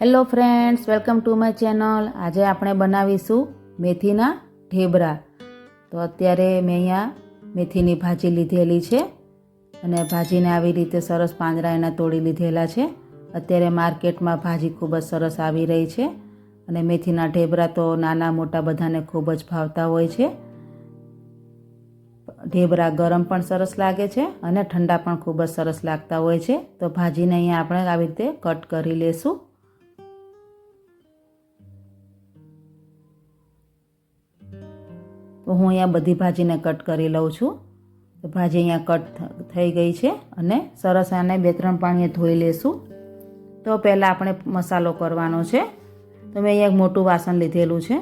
Hello friends, welcome to my channel. આજે આપણે બનાવીશું મેથીના ઢેબરા. તો અત્યારે મેં અહીંયા મેથીની ભાજી લીધેલી છે અને ભાજીને આવી રીતે સરસ પાંદડા એના તોડી લીધેલા છે. અત્યારે માર્કેટમાં ભાજી ખૂબ જ સરસ આવી રહી છે અને મેથીના ઢેબરા તો નાના મોટા બધાને ખૂબ જ ભાવતા હોય છે. ઢેબરા ગરમ પણ સરસ લાગે છે અને ઠંડા પણ ખૂબ જ સરસ લાગતા હોય છે. તો ભાજીને અહીંયા આપણે આવી રીતે કટ કરી લેશું. તો હું અહીંયા બધી ભાજીને કટ કરી લઉં છું. તો ભાજી અહીંયા કટ થઈ ગઈ છે અને સરસ આને બે ત્રણ પાણીએ ધોઈ લેશું. તો પહેલાં આપણે મસાલો કરવાનો છે. તો મેં અહીંયા એક મોટું વાસણ લીધેલું છે.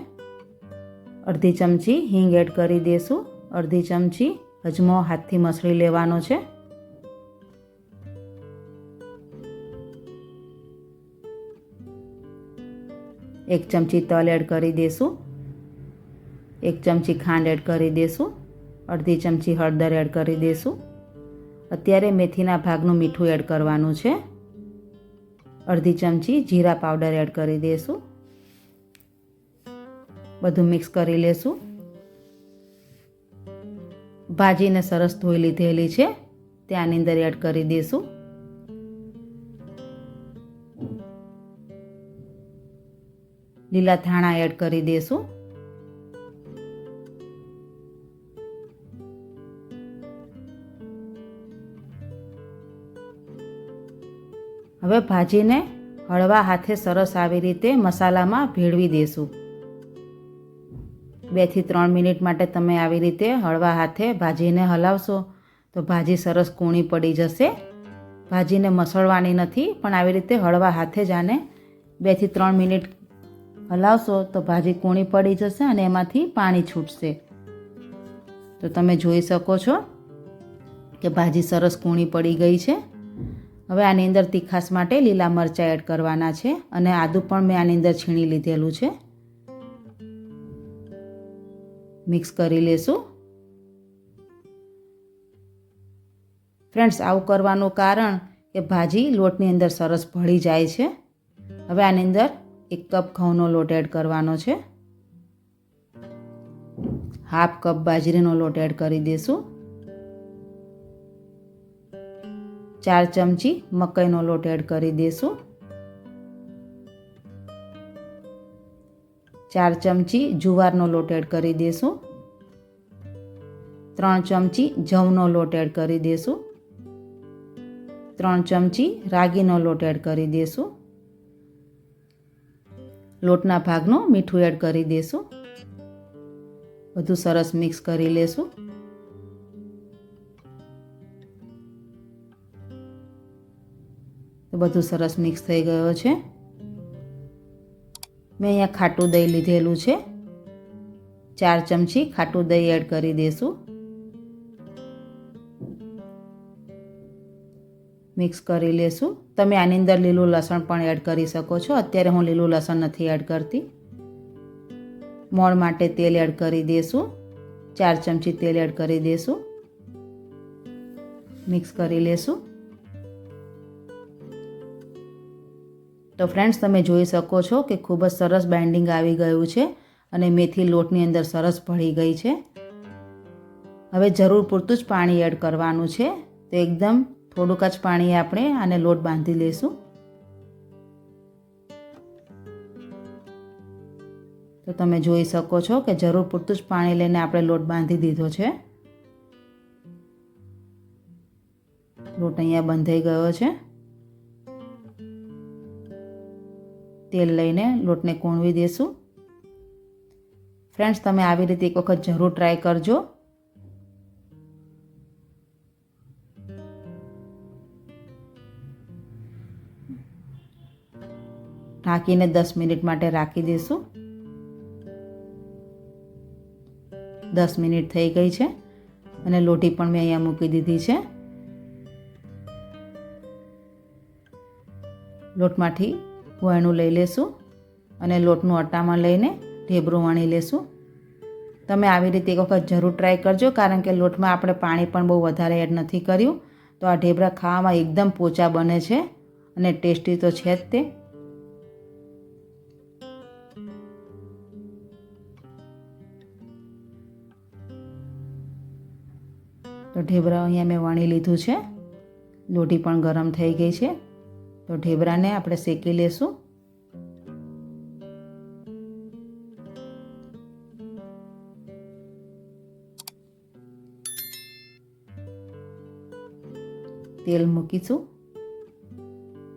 અડધી ચમચી હિંગ એડ કરી દઈશું અડધી ચમચી અજમો હાથથી મસળી લેવાનો છે. એક ચમચી તલ એડ કરી દઈશું એક ચમચી ખાંડ એડ કરી દઈશું અડધી ચમચી હળદર એડ કરી દઈશું અત્યારે મેથીના ભાગનું મીઠું એડ કરવાનું છે. અડધી ચમચી જીરા પાવડર એડ કરી દઈશું બધું મિક્સ કરી લેશું. ભાજીને સરસ ધોઈ લીધેલી છે ત્યાંની અંદર એડ કરી દઈશું લીલા ધાણા એડ કરી દઈશું હવે ભાજીને હળવા હાથે સરસ આવી રીતે મસાલામાં ભેળવી દેશું. બેથી ત્રણ મિનિટ માટે તમે આવી રીતે હળવા હાથે ભાજીને હલાવશો તો ભાજી સરસ કૂણી પડી જશે. ભાજીને મસળવાની નથી, પણ આવી રીતે હળવા હાથે જ આને બેથી ત્રણ મિનિટ હલાવશો તો ભાજી કૂણી પડી જશે અને એમાંથી પાણી છૂટશે. તો તમે જોઈ શકો છો કે ભાજી સરસ કૂણી પડી ગઈ છે. હવે આની અંદર તીખાસ માટે લીલા મરચાં એડ કરવાના છે અને આદું પણ મેં આની અંદર છીણી લીધેલું છે. મિક્સ કરી લેશું. ફ્રેન્ડ્સ, આવું કરવાનું કારણ કે ભાજી લોટની અંદર સરસ ભળી જાય છે. હવે આની અંદર એક કપ ઘઉંનો લોટ એડ કરવાનો છે. હાફ કપ બાજરીનો લોટ એડ કરી દઈશું ચાર ચમચી મકાઈનો લોટ એડ કરી દઈશું ચાર ચમચી જુવારનો લોટ એડ કરી દઈશું ત્રણ ચમચી જવનો લોટ એડ કરી દઈશું ત્રણ ચમચી રાગીનો લોટ એડ કરી દઈશું લોટના ભાગનું મીઠું એડ કરી દઈશું બધું સરસ મિક્સ કરી લેશું. બધું સરસ મિક્સ થઈ ગયો છે. મેં અહીંયા ખાટું દહીં લીધેલું છે. ચાર ચમચી ખાટું દહીં એડ કરી દઈશું મિક્સ કરી લેશું. તમે આની અંદર લીલું લસણ પણ એડ કરી શકો છો. અત્યારે હું લીલું લસણ નથી એડ કરતી. મોણ માટે તેલ એડ કરી દઈશું ચાર ચમચી તેલ એડ કરી દઈશું મિક્સ કરી લેશું. તો ફ્રેન્ડ્સ તમે જોઈ શકો છો કે ખૂબ જ સરસ બાઇન્ડિંગ આવી ગયું છે અને મેથી લોટની અંદર સરસ ભળી ગઈ છે. હવે જરૂર પૂરતું જ પાણી એડ કરવાનું છે. તો એકદમ થોડુંક જ પાણી આપણે આને લોટ બાંધી લઈશું. તો તમે જોઈ શકો છો કે જરૂર પૂરતું જ પાણી લઈને આપણે લોટ બાંધી દીધો છે. લોટ અહીંયા બંધાઈ ગયો છે. તેલ લઈને લોટને કોણવી દેશું. ફ્રેન્ડ્સ તમે આવી રીતે એક વખત જરૂર ટ્રાય કરજો. ઢાંકીને દસ મિનિટ માટે રાખી દઈશું દસ મિનિટ થઈ ગઈ છે અને લોટી પણ મેં અહીંયા મૂકી દીધી છે. લોટમાંથી ભોયણું લઈ લેશું અને લોટનું અટામાં લઈને ઢેબરું વણી લેશું. તમે આવી રીતે એક વખત જરૂર ટ્રાય કરજો, કારણ કે લોટમાં આપણે પાણી પણ બહુ વધારે એડ નથી કર્યું. તો આ ઢેબરા ખાવામાં એકદમ પોચા બને છે અને ટેસ્ટી તો છે જ તે. તો ઢેબરા અહીંયા મેં વણી લીધું છે. લોટી પણ ગરમ થઈ ગઈ છે. તો ઢેબરાને આપણે શેકી લેશું. તેલ મૂકીશું.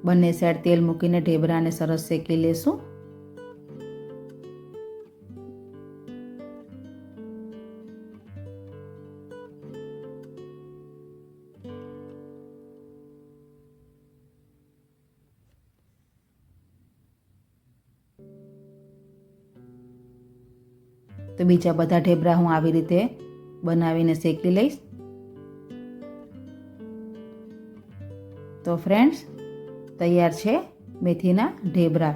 બંને સાઈડ તેલ મૂકીને ઢેબરાને સરસ શેકી લેશું. તો બીજા બધા ઢેબરા હું આવી રીતે બનાવીને શેકી લઈશ. તો ફ્રેન્ડ્સ તૈયાર છે મેથીના ઢેબરા.